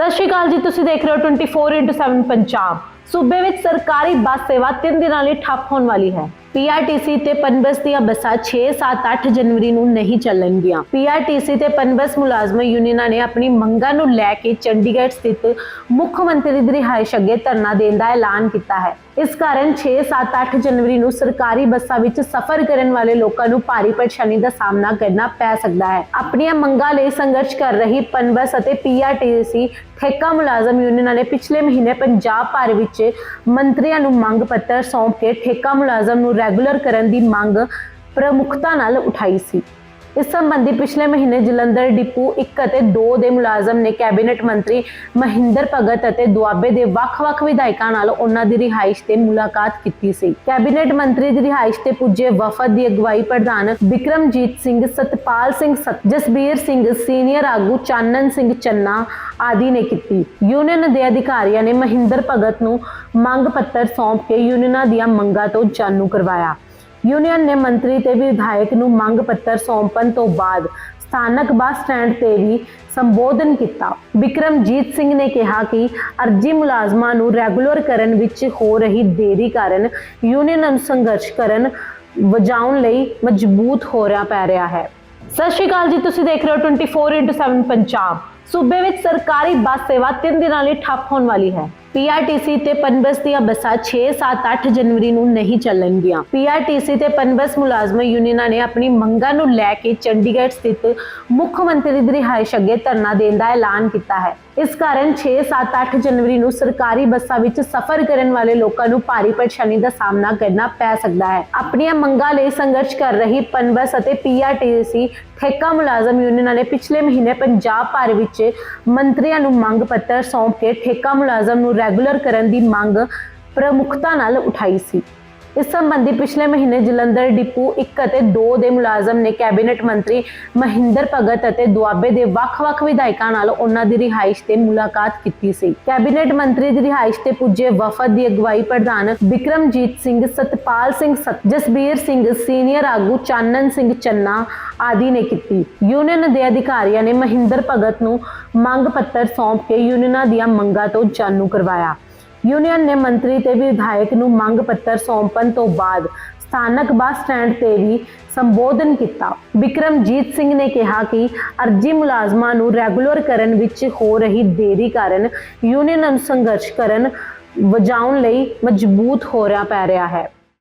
ਸਤਿ ਸ਼੍ਰੀ ਅਕਾਲ ਜੀ ਤੁਸੀਂ ਦੇਖ ਰਹੇ ਹੋ 24x7 ਪੰਜਾਬ। ਸੂਬੇ ਵਿੱਚ ਸਰਕਾਰੀ ਬੱਸ ਸੇਵਾ 3 ਦਿਨਾਂ ਲਈ ਠੱਪ ਹੋਣ ਵਾਲੀ ਹੈ। ਪੀਆਰਟੀਸੀ ਤੇ ਪਨਬਸ ਦੀਆਂ ਬੱਸਾਂ 6, 7, 8 ਜਨਵਰੀ ਨੂੰ ਨਹੀਂ ਚੱਲਣਗੀਆਂ। ਪੀਆਰਟੀਸੀ ਤੇ ਪਨਬਸ ਮੁਲਾਜ਼ਮ ਯੂਨੀਅਨਾਂ ਨੇ ਆਪਣੀ ਮੰਗਾਂ ਨੂੰ ਲੈ ਕੇ ਚੰਡੀਗੜ੍ਹ ਸਥਿਤ ਮੁੱਖ ਮੰਤਰੀ ਦੀ ਰਿਹਾਇਸ਼ ਅੱਗੇ ਧਰਨਾ ਦੇਣ ਦਾ ਐਲਾਨ ਕੀਤਾ ਹੈ। ਇਸ ਕਾਰਨ 6, 7, 8 ਜਨਵਰੀ ਨੂੰ ਸਰਕਾਰੀ ਬੱਸਾਂ ਵਿੱਚ ਸਫ਼ਰ ਕਰਨ ਵਾਲੇ ਲੋਕਾਂ ਨੂੰ ਭਾਰੀ ਪਰੇਸ਼ਾਨੀ ਦਾ ਸਾਹਮਣਾ ਕਰਨਾ ਪੈ ਸਕਦਾ ਹੈ। ਆਪਣੀਆਂ ਮੰਗਾਂ ਲਈ ਸੰਘਰਸ਼ ਕਰ ਰਹੀ ਪਨਬਸ ਅਤੇ ਪੀਆਰਟੀਸੀ ਠੇਕਾ ਮੁਲਾਜ਼ਮ ਯੂਨੀਅਨਾਂ ਨੇ ਪਿਛਲੇ ਮਹੀਨੇ ਪੰਜਾਬ ਭਰ ਵਿੱਚ ਮੰਤਰੀਆਂ ਨੂੰ ਮੰਗ ਪੱਤਰ ਸੌਂਪ ਕੇ ਠੇਕਾ ਮੁਲਾਜ਼ਮ ਨੂੰ ਰੈਗੂਲਰ ਕਰਨ ਦੀ ਮੰਗ ਪ੍ਰਮੁਖਤਾ ਨਾਲ ਉਠਾਈ ਸੀ। ਇਸ ਸੰਬੰਧੀ ਪਿਛਲੇ ਮਹੀਨੇ ਜਲੰਧਰ ਡਿਪੂ 1 ਅਤੇ 2 ਦੇ ਮੁਲਾਜ਼ਮ ਨੇ ਕੈਬਨਿਟ ਮੰਤਰੀ ਮਹਿੰਦਰ ਭਗਤ ਅਤੇ ਦੁਆਬੇ ਦੇ ਵੱਖ-ਵੱਖ ਵਿਧਾਇਕਾਂ ਨਾਲ ਉਹਨਾਂ ਦੀ ਰਿਹਾਇਸ਼ ਤੇ ਮੁਲਾਕਾਤ ਕੀਤੀ ਸੀ। ਕੈਬਨਿਟ ਮੰਤਰੀ ਦੀ ਰਿਹਾਇਸ਼ ਤੇ ਪੁੱਜੇ ਵਫਦ ਦੀ ਅਗਵਾਈ ਪ੍ਰਧਾਨ ਬਿਕਰਮਜੀਤ ਸਿੰਘ, ਸਤਪਾਲ ਸਿੰਘ ਸਤ, ਜਸਬੀਰ ਸਿੰਘ, ਸੀਨੀਅਰ ਆਗੂ ਚਾਨਣ ਸਿੰਘ ਚੰਨਾ ਆਦਿ ਨੇ ਕੀਤੀ। ਯੂਨੀਅਨ ਦੇ ਅਧਿਕਾਰੀਆਂ ਨੇ ਮਹਿੰਦਰ ਭਗਤ ਨੂੰ ਮੰਗ ਪੱਤਰ ਸੌਂਪ ਕੇ ਯੂਨੀਅਨਾਂ ਦੀਆਂ ਮੰਗਾਂ ਤੋਂ ਜਾਣੂ ਕਰਵਾਇਆ। ਯੂਨੀਅਨ ਨੇ ਮੰਤਰੀ ਤੇ ਵਿਧਾਇਕ ਨੂੰ ਮੰਗ ਪੱਤਰ ਸੌਂਪਣ ਤੋਂ ਬਾਅਦ ਸਥਾਨਕ ਬੱਸ ਸਟੈਂਡ ਤੇ ਵੀ ਸੰਬੋਧਨ ਕੀਤਾ। ਵਿਕਰਮਜੀਤ ਸਿੰਘ ਨੇ ਕਿਹਾ ਕਿ ਅਰਜੀ ਮੁਲਾਜ਼ਮਾਂ ਨੂੰ ਰੈਗੂਲਰ ਕਰਨ ਵਿੱਚ ਹੋ ਰਹੀ ਦੇਰੀ ਕਾਰਨ ਯੂਨੀਅਨ ਨੂੰ ਸੰਘਰਸ਼ ਕਰਨ ਵਜਾਉਣ ਲਈ ਮਜਬੂਤ ਹੋ ਰਿਹਾ ਪੈ ਰਿਹਾ ਹੈ। ਸਤਿ ਸ਼੍ਰੀ ਅਕਾਲ ਜੀ, ਤੁਸੀਂ ਦੇਖ ਰਹੇ ਹੋ 24x7 ਪੰਜਾਬ। ਸੂਬੇ ਵਿੱਚ ਸਰਕਾਰੀ ਬੱਸ ਸੇਵਾ 3 ਦਿਨਾਂ ਲਈ ਠੱਪ ਹੋਣ ਵਾਲੀ ਹੈ। ਪੀਆਰਟੀਸੀ ਤੇ ਪਨਬਸ ਦੀਆਂ ਬੱਸਾਂ 6, 7, 8 ਜਨਵਰੀ ਨੂੰ ਨਹੀਂ ਚੱਲਣਗੀਆਂ। ਪੀਆਰਟੀਸੀ ਤੇ ਪਨਬਸ ਮੁਲਾਜ਼ਮ ਯੂਨੀਅਨਾਂ ਨੇ ਆਪਣੀ ਮੰਗਾਂ ਨੂੰ ਲੈ ਕੇ ਚੰਡੀਗੜ੍ਹ ਸਥਿਤ ਮੁੱਖ ਮੰਤਰੀ ਦੀ ਰਿਹਾਇਸ਼ ਅੱਗੇ ਧਰਨਾ ਦੇਣ ਦਾ ਐਲਾਨ ਕੀਤਾ ਹੈ। ਇਸ ਕਾਰਨ 6, 7, 8 ਜਨਵਰੀ ਨੂੰ ਸਰਕਾਰੀ ਬੱਸਾਂ ਵਿੱਚ ਸਫ਼ਰ ਕਰਨ ਵਾਲੇ ਲੋਕਾਂ ਨੂੰ ਭਾਰੀ ਪਰੇਸ਼ਾਨੀ ਦਾ ਸਾਹਮਣਾ ਕਰਨਾ ਪੈ ਸਕਦਾ ਹੈ। ਆਪਣੀਆਂ ਮੰਗਾਂ ਲਈ ਸੰਘਰਸ਼ ਕਰ ਰਹੀ ਪਨਬਸ ਅਤੇ ਪੀਆਰਟੀਸੀ ਠੇਕਾ ਮੁਲਾਜ਼ਮ ਯੂਨੀਅਨਾਂ ਨੇ ਪਿਛਲੇ ਮਹੀਨੇ ਪੰਜਾਬ ਭਰ ਵਿੱਚ ਮੰਤਰੀਆਂ ਨੂੰ ਮੰਗ ਪੱਤਰ ਸੌਂਪ ਕੇ ਠੇਕਾ ਮੁਲਾਜ਼ਮ ਨੂੰ ਰੈਗੂਲਰ ਕਰਨ ਦੀ ਮੰਗ ਪ੍ਰਮੁਖਤਾ ਨਾਲ ਉਠਾਈ ਸੀ। ਇਸ ਸੰਬੰਧੀ ਪਿਛਲੇ ਮਹੀਨੇ ਜਲੰਧਰ ਡਿਪੂ 1 ਅਤੇ 2 ਦੇ ਮੁਲਾਜ਼ਮ ਨੇ ਕੈਬਨਿਟ ਮੰਤਰੀ ਮਹਿੰਦਰ ਭਗਤ ਅਤੇ ਦੁਆਬੇ ਦੇ ਵੱਖ-ਵੱਖ ਵਿਧਾਇਕਾਂ ਨਾਲ ਉਹਨਾਂ ਦੀ ਰਿਹਾਇਸ਼ ਤੇ ਮੁਲਾਕਾਤ ਕੀਤੀ ਸੀ। ਕੈਬਨਿਟ ਮੰਤਰੀ ਦੀ ਰਿਹਾਇਸ਼ ਤੇ ਪੁੱਜੇ ਵਫਦ ਦੀ ਅਗਵਾਈ ਪ੍ਰਧਾਨ ਬਿਕਰਮਜੀਤ ਸਿੰਘ, ਸਤਪਾਲ ਸਿੰਘ ਸਤ, ਜਸਬੀਰ ਸਿੰਘ, ਸੀਨੀਅਰ ਆਗੂ ਚਾਨਣ ਸਿੰਘ ਚੰਨਾ ਆਦਿ ਨੇ ਕੀਤੀ। ਯੂਨੀਅਨ ਦੇ ਅਧਿਕਾਰੀਆਂ ਨੇ ਮਹਿੰਦਰ ਭਗਤ ਨੂੰ ਮੰਗ ਪੱਤਰ ਸੌਂਪ ਕੇ ਯੂਨੀਅਨਾਂ ਦੀਆਂ ਮੰਗਾਂ ਤੋਂ ਜਾਣੂ ਕਰਵਾਇਆ। ਯੂਨੀਅਨ ਨੇ ਮੰਤਰੀ ਤੇ ਵਿਧਾਇਕ ਨੂੰ ਮੰਗ ਪੱਤਰ ਸੌਂਪਣ ਤੋਂ ਬਾਅਦ ਸਥਾਨਕ ਬੱਸ ਸਟੈਂਡ ਤੇ ਵੀ ਸੰਬੋਧਨ ਕੀਤਾ। ਵਿਕਰਮਜੀਤ ਸਿੰਘ ਨੇ ਕਿਹਾ ਕਿ ਅਰਜੀ ਮੁਲਾਜ਼ਮਾਂ ਨੂੰ ਰੈਗੂਲਰ ਕਰਨ ਵਿੱਚ ਹੋ ਰਹੀ ਦੇਰੀ ਕਾਰਨ ਯੂਨੀਅਨ ਨੂੰ ਸੰਘਰਸ਼ ਕਰਨ ਵਜਾਉਣ ਲਈ ਮਜਬੂਤ ਹੋ ਰਿਹਾ ਪੈ ਰਿਹਾ ਹੈ।